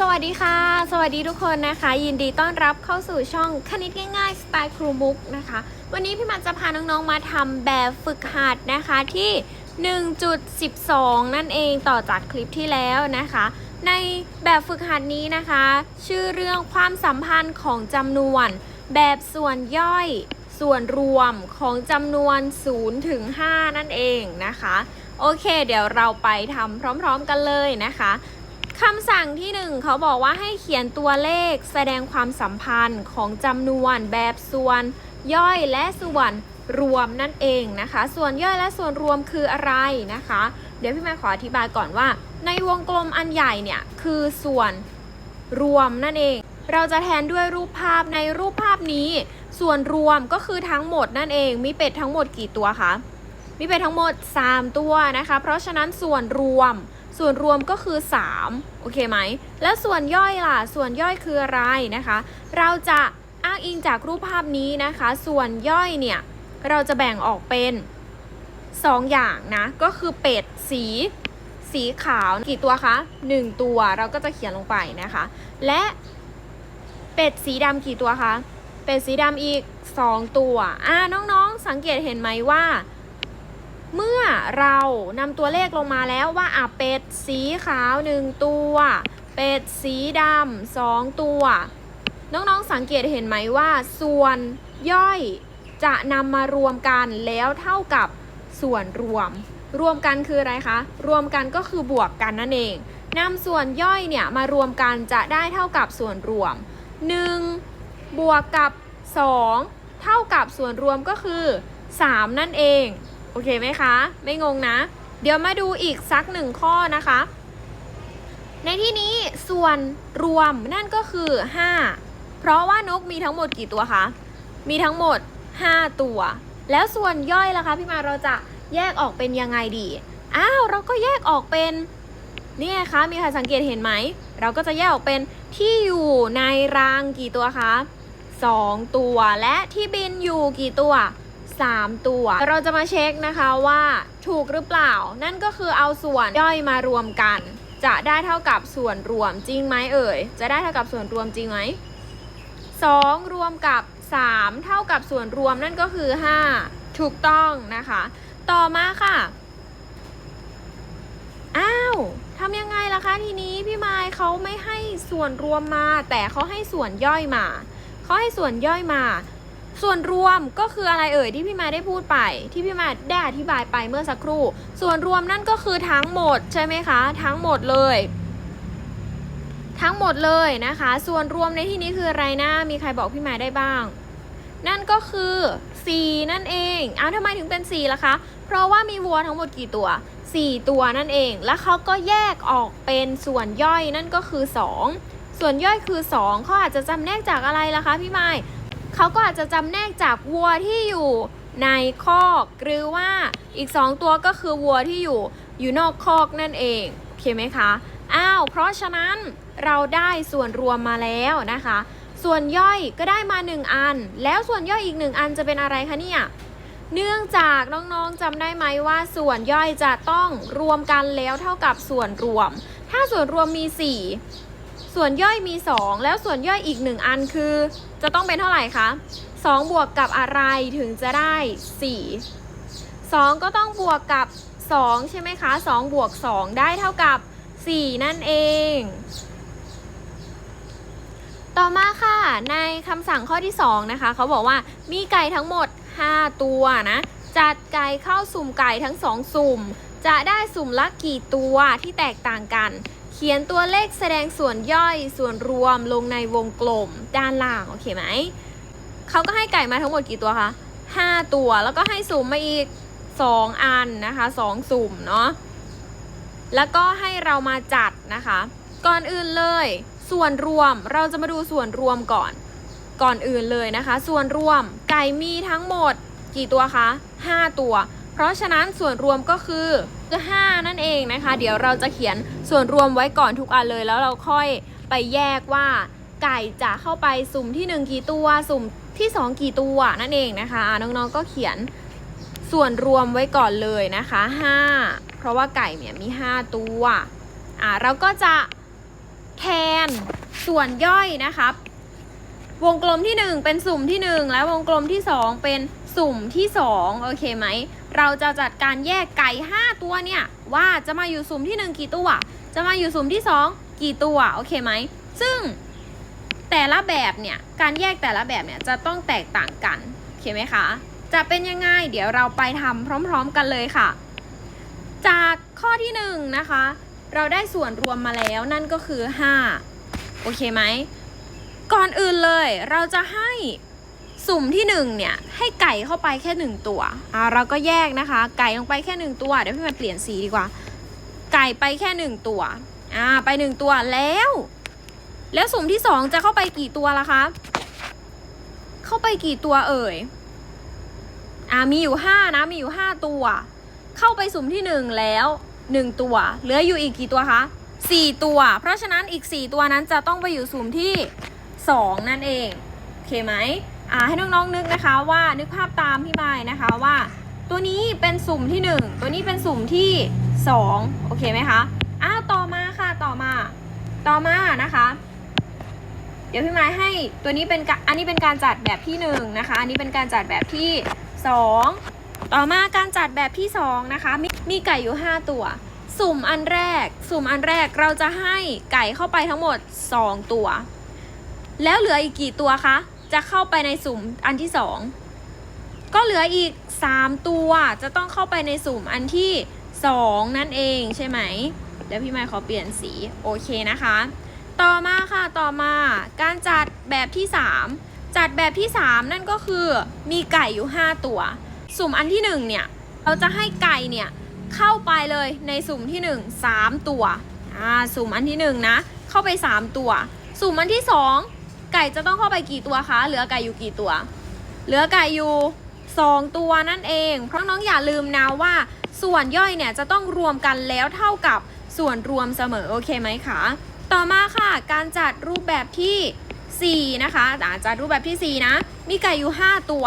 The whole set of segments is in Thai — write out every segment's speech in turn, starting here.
สวัสดีค่ะ สวัสดีทุกคนนะคะ ยินดีต้อนรับเข้าสู่ช่องคณิตง่ายๆสไตล์ครูมุกนะคะ วันนี้พี่มันจะพาน้องๆมาทำแบบฝึกหัดนะคะที่ 1.12 นั่นเองต่อจากคลิปที่แล้วนะคะ ในแบบฝึกหัดนี้นะคะ ชื่อเรื่องความสัมพันธ์ของจำนวน แบบส่วนย่อย ส่วนรวมของจำนวน0ถึง5นั่นเองนะคะ โอเค เดี๋ยวเราไปทำพร้อม ๆ กันเลยนะคะ คำสั่งที่หนึ่งเขาบอกว่าให้เขียนตัวเลขแสดงความสัมพันธ์ของจำนวนแบบส่วนย่อยและส่วนรวมนั่นเองนะคะ ส่วนย่อยและส่วนรวมคืออะไรนะคะ เดี๋ยวพี่แม่ขออธิบายก่อนว่า ในวงกลมอันใหญ่เนี่ยคือส่วนรวมนั่นเอง เราจะแทนด้วยรูปภาพในรูปภาพนี้ ส่วนรวมก็คือทั้งหมดนั่นเอง มีเป็ดทั้งหมดกี่ตัวคะมีเป็ดทั้งหมด 3 ตัวนะคะ เพราะฉะนั้นส่วนรวม ส่วนรวมก็คือ 3 โอเคไหม แล้วส่วนย่อยล่ะ ส่วนย่อยคืออะไรนะคะ เราจะอ้างอิงจากรูปภาพนี้นะคะ ส่วนย่อยเนี่ย เราจะแบ่งออกเป็น 2 อย่างนะ ก็คือเป็ดสีสีขาวกี่ตัวคะ 1 ตัวเราก็จะเขียนลงไปนะคะ และเป็ดสีดำกี่ตัวคะ เป็ดสีดำอีก 2 ตัว อ่าน้องๆ สังเกตเห็นไหมว่า เมื่อเรานำตัวเลขลงมาแล้วว่าอะเป็ดสีขาว 1 ตัว เป็ดสีดำสองตัว น้องๆสังเกตเห็นไหมว่า ส่วนย่อยจะนำมารวมกันแล้วเท่ากับส่วนรวม รวมกันคืออะไรคะ รวมกันก็คือบวกกันนั่นเองนำส่วนย่อยเนี่ยมารวมกันจะได้เท่ากับส่วนรวม 1 บวกกับ 2 เท่ากับส่วนรวมก็คือ 3 นั่นเอง อเคไหมคะ ไม่งงนะ เดี๋ยวมาดูอีกสักหนึ่งข้อนะคะ ในที่นี้ส่วนรวมนั่นก็คือ 5 เพราะว่านกมีทั้งหมดกี่ตัวคะ มีทั้งหมด 5 ตัว แล้วส่วนย่อยล่ะคะพี่มาเราจะแยกออกเป็นยังไงดี อ้าวเราก็แยกออกเป็นเนี่ยคะมีใครสังเกตเห็นไหม เราก็จะแยกออกเป็นที่อยู่ในรางกี่ตัวคะ 2 ตัวและที่บินอยู่กี่ตัว 3 ตัว เราจะมาเช็คนะคะว่าถูกหรือเปล่า นั่นก็คือเอาส่วนย่อยมารวมกัน จะได้เท่ากับส่วนรวมจริงไหมเอ่ย จะได้เท่ากับส่วนรวมจริงไหม2 รวมกับ 3 เท่ากับส่วนรวมนั่นก็คือ 5 ถูกต้องนะคะ ต่อมาค่ะ อ้าวทำยังไงล่ะคะทีนี้พี่ไม้เขาไม่ให้ส่วนรวมมา แต่เขาให้ส่วนย่อยมาเขาให้ส่วนย่อยมา ส่วนรวมก็คืออะไรเอ่ยที่พี่มาได้พูดไป ที่พี่มาได้อธิบายไปเมื่อสักครู่ ส่วนรวมนั่นก็คือทั้งหมดใช่ไหมคะ ทั้งหมดเลย ทั้งหมดเลยนะคะ ส่วนรวมในที่นี้คืออะไรนะมีใครบอกพี่มาได้บ้าง นั่นก็คือ 4 นั่นเองอ้าวทำไมถึงเป็น4ล่ะคะ เพราะว่ามีวัวทั้งหมดกี่ตัว 4 ตัวนั่นเอง แล้วเขาก็แยกออกเป็นส่วนย่อยนั่นก็คือ 2 ส่วนย่อยคือ 2เขาอาจจะจำแนกจากอะไรล่ะคะพี่ไม้ เขาก็อาจจะจำแนกจากวัวที่อยู่ในคอกหรือว่าอีก 2 ตัวก็คือวัวที่อยู่อยู่นอกคอกนั่นเองโอเคไหมคะอ้าวเพราะฉะนั้นเราได้ส่วนรวมมาแล้วนะคะ ส่วนย่อยก็ได้มา 1 อัน แล้วส่วนย่อยอีก 1 อันจะเป็นอะไรคะเนี่ยเนื่องจากน้องๆจำได้ไหมว่าส่วนย่อยจะต้องรวมกันแล้วเท่ากับส่วนรวม ถ้าส่วนรวมมี 4 ส่วนย่อยมี 2 แล้วส่วนย่อยอีก 1 อันคือ จะต้องเป็นเท่าไหร่คะ 2 บวกกับอะไรถึงจะได้ 4 2 ก็ต้องบวกกับ 2 ใช่ไหมคะ 2 บวก 2 ได้เท่ากับ 4 นั่นเอง ต่อมาค่ะ ในคำสั่งข้อที่ 2 นะคะ เขาบอกว่ามีไก่ทั้งหมด 5 ตัวนะ จัดไก่เข้าสุ่มไก่ทั้ง 2 สุ่ม จะได้สุ่มละกี่ตัวที่แตกต่างกัน เขียนตัวเลขแสดงส่วนย่อยส่วนรวมลงในวงกลมด้านล่าง โอเคไหม เขาก็ให้ไก่มาทั้งหมดกี่ตัวคะ5 ตัวแล้วก็ให้สุ่มมาอีก 2 อันนะคะ2สุ่มเนาะแล้วก็ให้เรามาจัดนะคะ ก่อนอื่นเลย ส่วนรวมเราจะมาดูส่วนรวมก่อน ก่อนอื่นเลยนะคะ ส่วนรวมไก่มีทั้งหมดกี่ตัวคะ5 ตัว เพราะฉะนั้นส่วนรวมก็คือ5นั่นเองนะคะ เดี๋ยวเราจะเขียนส่วนรวมไว้ก่อนทุกอันเลย แล้วเราค่อยไปแยกว่าไก่จะเข้าไปสุ่มที่ 1 กี่ตัว สุ่มที่ 2 กี่ตัวนั่นเองนะคะน้องๆก็เขียนส่วนรวมไว้ก่อนเลยนะคะ 5 เพราะว่าไก่เนี่ยมี 5 ตัวอ่าเราก็จะแทนส่วนย่อยนะครับ วงกลมที่ 1 เป็นสุ่มที่ 1 และวงกลมที่ 2 เป็นสุ่มที่ 2 โอเคไหม เราจะจัดการแยกไก่ 5 ตัวเนี่ย ว่าจะมาอยู่สุ่มที่ 1 กี่ตัว จะมาอยู่สุ่มที่ 2 กี่ตัว โอเคไหม ซึ่งแต่ละแบบเนี่ย การแยกแต่ละแบบเนี่ยจะต้องแตกต่างกัน โอเคไหมคะ จะเป็นยังไง เดี๋ยวเราไปทำพร้อมๆกันเลยค่ะ จากข้อที่1นะคะ เราได้ส่วนรวมมาแล้วนั่นก็คือ 5 โอเคไหม ก่อนอื่นเลยเราจะให้ สุ่มที่หนึ่งเนี่ยให้ไก่เข้าไปแค่หนึ่งตัวอ่าเราก็แยกนะคะ ไก่ลงไปแค่หนึ่งตัว เดี๋ยวพี่มันเปลี่ยนสีดีกว่า ไก่ไปแค่หนึ่งตัวอ่าไปหนึ่งตัวแล้ว แล้วสุ่มที่สองจะเข้าไปกี่ตัวล่ะคะเข้าไปกี่ตัวเอ่ยอ่ามีอยู่ห้านะมีอยู่ห้าตัว เข้าไปสุ่มที่หนึ่งแล้วหนึ่งตัว เหลืออยู่อีกกี่ตัวคะสี่ตัว เพราะฉะนั้นอีกสี่ตัวนั้นจะต้องไปอยู่สุ่มที่ 2 นั่นเอง โอเคไหม อ่าให้น้องๆนึกนะคะว่านึกภาพตามพี่ไม้นะคะว่า ตัวนี้เป็นสุ่มที่ 1 ตัวนี้เป็นสุ่มที่ 2 โอเคไหมคะอ้าวต่อมาค่ะต่อมา ต่อมานะคะ เดี๋ยวพี่ไม้ให้ตัวนี้เป็นกะอันนี้เป็นการจัดแบบที่1นะคะอันนี้เป็นการจัดแบบที่ 2 ต่อมาการจัดแบบที่2นะคะมมีไก่อยู่ 5 ตัว สุ่มอันแรก สุ่มอันแรกเราจะให้ไก่เข้าไปทั้งหมด 2 ตัว แล้วเหลืออีกกี่ตัวคะ จะเข้าไปในสุ่มอันที่สองก็เหลืออีก3ตัวจะต้องเข้าไปในสุ่มอันที่2นั่นเองใช่ไหมเดี๋ยวพี่ไมค์ขอเปลี่ยนสีโอเคนะคะ ต่อมาค่ะต่อมาการจัดแบบที่3จัดแบบที่3นั่นก็คือมีไก่อยู่5ตัว สุ่มอันที่1เนี่ยเราจะให้ไก่เนี่ยเข้าไปเลยในสุ่มที่1 3ตัวอ่าสุ่มอันที่1นะเข้าไป3ตัว สุ่มอันที่2 ไก่จะต้องเข้าไปกี่ตัวคะ เหลือไก่อยู่กี่ตัว เหลือไก่อยู่ 2 ตัวนั่นเอง เพราะน้องอย่าลืมนะว่า ส่วนย่อยเนี่ยจะต้องรวมกันแล้วเท่ากับส่วนรวมเสมอโอเคไหมคะ ต่อมาค่ะ การจัดรูปแบบที่ 4 นะคะอาจัดรูปแบบที่ 4 นะ มีไก่อยู่ 5 ตัว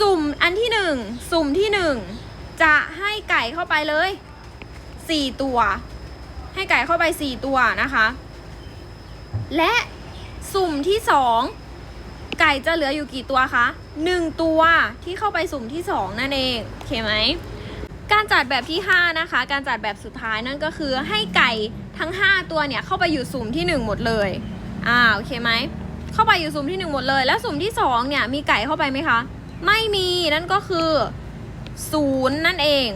สุ่มอันที่ 1 สุ่มที่ 1 จะให้ไก่เข้าไปเลย 4 ตัว ให้ไก่เข้าไป 4 ตัวนะคะ และ สุ่มที่2ไก่จะเหลืออยู่กี่ตัวคะ1ตัวที่เข้าไปสุ่มที่2นั่นเองโอเคไหมการจัดแบบที่ 5 นะคะ การจัดแบบสุดท้ายนั่นก็คือให้ไก่ทั้ง 5 ตัวเนี่ยเข้าไปอยู่สุ่มที่ 1 หมดเลยอ่าโอเคไหมเข้าไปอยู่สุ่มที่ 1 หมดเลย แล้วสุ่มที่2เนี่ยมีไก่เข้าไปไหมคะ ไม่มีนั่นก็คือศูนย์นั่นเอง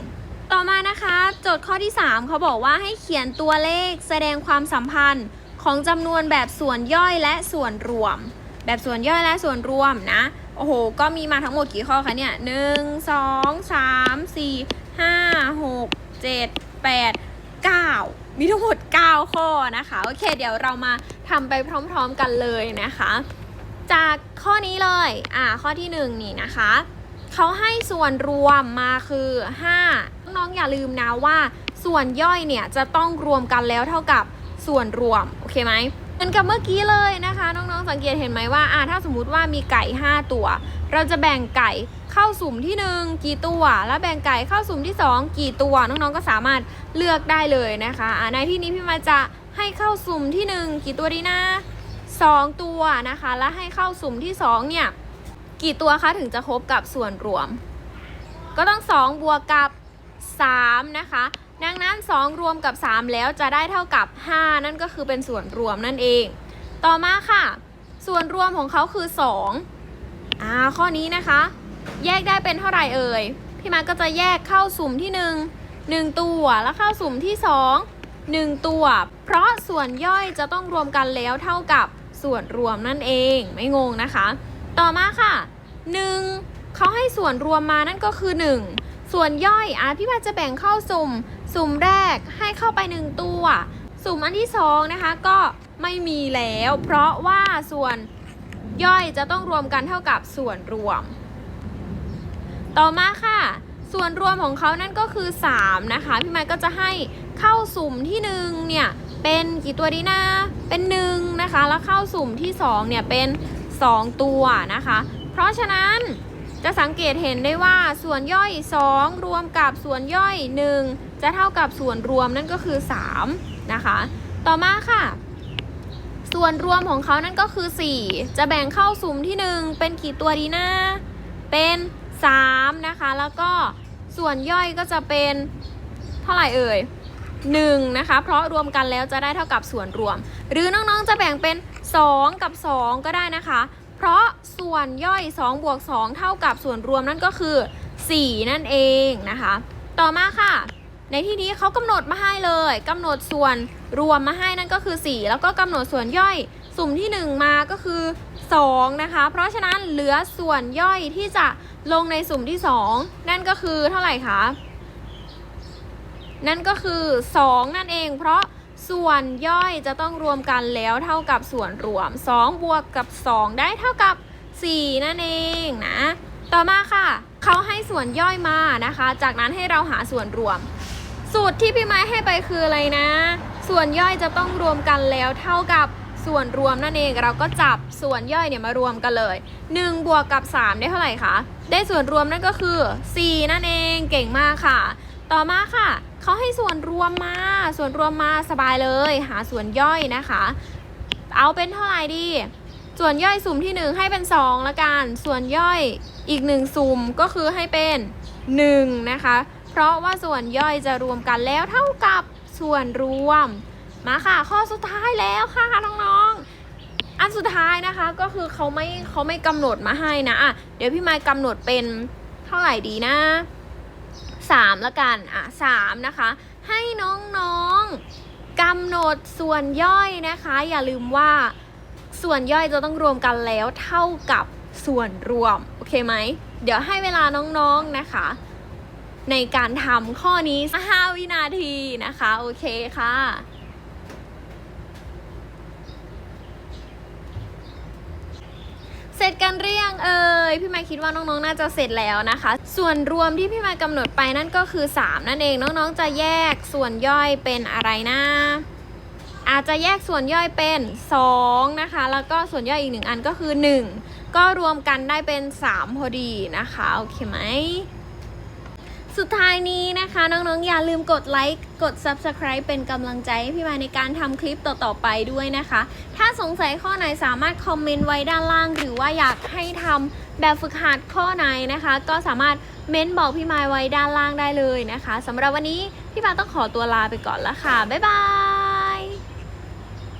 ต่อมานะคะ โจทย์ข้อที่ 3เขาบอกว่าให้เขียนตัวเลขแสดงความสัมพันธ์ ของจำนวนแบบส่วนย่อยและส่วนรวม แบบส่วนย่อยและส่วนรวมนะ โอ้โห ก็มีมาทั้งหมดกี่ข้อคะเนี่ยหนึ่งสองสามสี่ห้าหกเจ็ดแปดเก้ามีทั้งหมด 9 ข้อนะคะ โอเค เดี๋ยวเรามาทำไปพร้อมๆกันเลยนะคะ จากข้อนี้เลย อ่า ข้อที่ 1 นี่นะคะ เขาให้ส่วนรวมมาคือ 5 น้องๆอย่าลืมนะว่า ส่วนย่อยเนี่ยจะต้องรวมกันแล้วเท่ากับ ส่วนรวม โอเคไหมเหมือนกับเมื่อกี้เลยนะคะ น้องๆสังเกตเห็นไหมว่าอ่าถ้าสมมุติว่ามีไก่ 5 ตัว เราจะแบ่งไก่เข้าสุ่มที่ 1 กี่ตัว แล้วแบ่งไก่เข้าสุ่มที่ 2 กี่ตัว น้องๆก็สามารถเลือกได้เลยนะคะอ่าในที่นี้พี่มาจะให้เข้าสุ่มที่ 1 กี่ตัวดีนะ 2 ตัวนะคะ แล้วให้เข้าสุ่มที่ 2 เนี่ยกี่ตัวคะถึงจะครบกับส่วนรวม ก็ต้อง 2 บวกกับ 3 นะคะ ดังนั้น 2 รวมกับ 3 แล้วจะได้เท่ากับ 5 นั่นก็คือเป็นส่วนรวมนั่นเอง ต่อมาค่ะ ส่วนรวมของเขาคือ2อ่าข้อนี้นะคะ แยกได้เป็นเท่าไหร่เอ่ยพี่มาก็จะแยกเข้าสุ่มที่ 1 1 ตัวแล้วเข้าสุ่มที่ 2 1 ตัว เพราะส่วนย่อยจะต้องรวมกันแล้วเท่ากับส่วนรวมนั่นเองไม่งงนะคะ ต่อมาค่ะ 1เขาให้ส่วนรวมมานั่นก็คือ 1 ส่วนย่อยอะพี่มาจะแบ่งเข้าสุ่ม สุ่มแรกให้เข้าไป 1 ตัว สุ่มอันที่2นะคะก็ไม่มีแล้ว เพราะว่าส่วนย่อยจะต้องรวมกันเท่ากับส่วนรวม ต่อมาค่ะ ส่วนรวมของเขานั่นก็คือ 3 นะคะ พี่ไมค์ก็จะให้เข้าสุ่มที่1เนี่ยเป็นกี่ตัวดีนะเป็น1นะคะแล้วเข้าสุ่มที่2เนี่ยเป็น 2 ตัวนะคะ เพราะฉะนั้นจะสังเกตเห็นได้ว่าส่วนย่อย 2 รวมกับส่วนย่อย 1 จะเท่ากับส่วนรวมนั่นก็คือ 3 นะคะ ต่อมาค่ะ ส่วนรวมของเขานั่นก็คือ 4 จะแบ่งเข้าสุ่มที่ 1 เป็นกี่ตัวดีนะเป็น 3 นะคะ แล้วก็ส่วนย่อยก็จะเป็นเท่าไหร่เอ่ย1นะคะ เพราะรวมกันแล้วจะได้เท่ากับส่วนรวม หรือน้องๆจะแบ่งเป็น 2 กับ 2 ก็ได้นะคะ เพราะส่วนย่อย2บวก2เท่ากับส่วนรวมนั่นก็คือ 4 นั่นเองนะคะ ต่อมาค่ะ ในที่นี้เขากำหนดมาให้เลยกำหนดส่วนรวมมาให้นั่นก็คือ 4 แล้วก็กำหนดส่วนย่อย สุ่มที่ 1 มาก็คือ 2 นะคะ เพราะฉะนั้นเหลือส่วนย่อยที่จะลงในสุ่มที่ 2 นั่นก็คือเท่าไหร่คะนั่นก็คือ 2 นั่นเอง เพราะส่วนย่อยจะต้องรวมกันแล้วเท่ากับส่วนรวม 2 บวกกับ 2 ได้เท่ากับ 4 นั่นเองนะ ต่อมาค่ะ เขาให้ส่วนย่อยมานะคะ จากนั้นให้เราหาส่วนรวม สูตรที่พี่ไม้ให้ไปคืออะไรนะ ส่วนย่อยจะต้องรวมกันแล้วเท่ากับส่วนรวมนั่นเองเราก็จับส่วนย่อยเนี่ยมารวมกันเลย 1 บวกกับ 3 ได้เท่าไหร่คะได้ส่วนรวมนั่นก็คือ 4 นั่นเองเก่งมากค่ะ ต่อมาค่ะเขาให้ส่วนรวมมา ส่วนรวมมาสบายเลย หาส่วนย่อยนะคะ เอาเป็นเท่าไหร่ดี ส่วนย่อยสุ่มที่ 1 ให้เป็น 2 ละกัน ส่วนย่อยอีก 1 สุ่มก็คือให้เป็น 1 นะคะ เพราะว่าส่วนย่อยจะรวมกันแล้วเท่ากับส่วนรวม มาค่ะ ข้อสุดท้ายแล้วค่ะน้องๆ อันสุดท้ายนะคะก็คือเขาไม่เขาไม่กำหนดมาให้นะอะเดี๋ยวพี่ไมค์กำหนดเป็นเท่าไหร่ดีนะสามละกันอะสามนะคะ ให้น้องๆกำหนดส่วนย่อยนะคะ อย่าลืมว่าส่วนย่อยจะต้องรวมกันแล้วเท่ากับส่วนรวม โอเคไหม เดี๋ยวให้เวลาน้องๆนะคะ ในการทำข้อนี้ 5 วินาทีนะคะ โอเคค่ะเสร็จกันเรียงเอ่ยพี่ไมค์คิดว่าน้องๆ น่าจะเสร็จแล้วนะคะ ส่วนรวมที่พี่ไมค์กำหนดไปนั่นก็คือ 3 นั่นเองน้องๆ จะแยกส่วนย่อยเป็นอะไรนะ อาจจะแยกส่วนย่อยเป็น 2 นะคะ แล้วก็ส่วนย่อยอีกหนึ่งอันก็คือ 1 ก็รวมกันได้เป็น 3 พอดีนะคะ โอเคไหม สุดท้ายนี้นะคะ น้องๆอย่าลืมกดไลค์กด Subscribe เป็นกำลังใจให้พี่มายในการทำคลิปต่อๆไปด้วยนะคะ ถ้าสงสัยข้อไหนสามารถคอมเมนต์ไว้ด้านล่าง หรือว่าอยากให้ทำแบบฝึกหัดข้อไหนนะคะ ก็สามารถเม้นบอกพี่มายไว้ด้านล่างได้เลยนะคะสำหรับวันนี้พี่มายต้องขอตัวลาไปก่อนละค่ะ บ๊ายบาย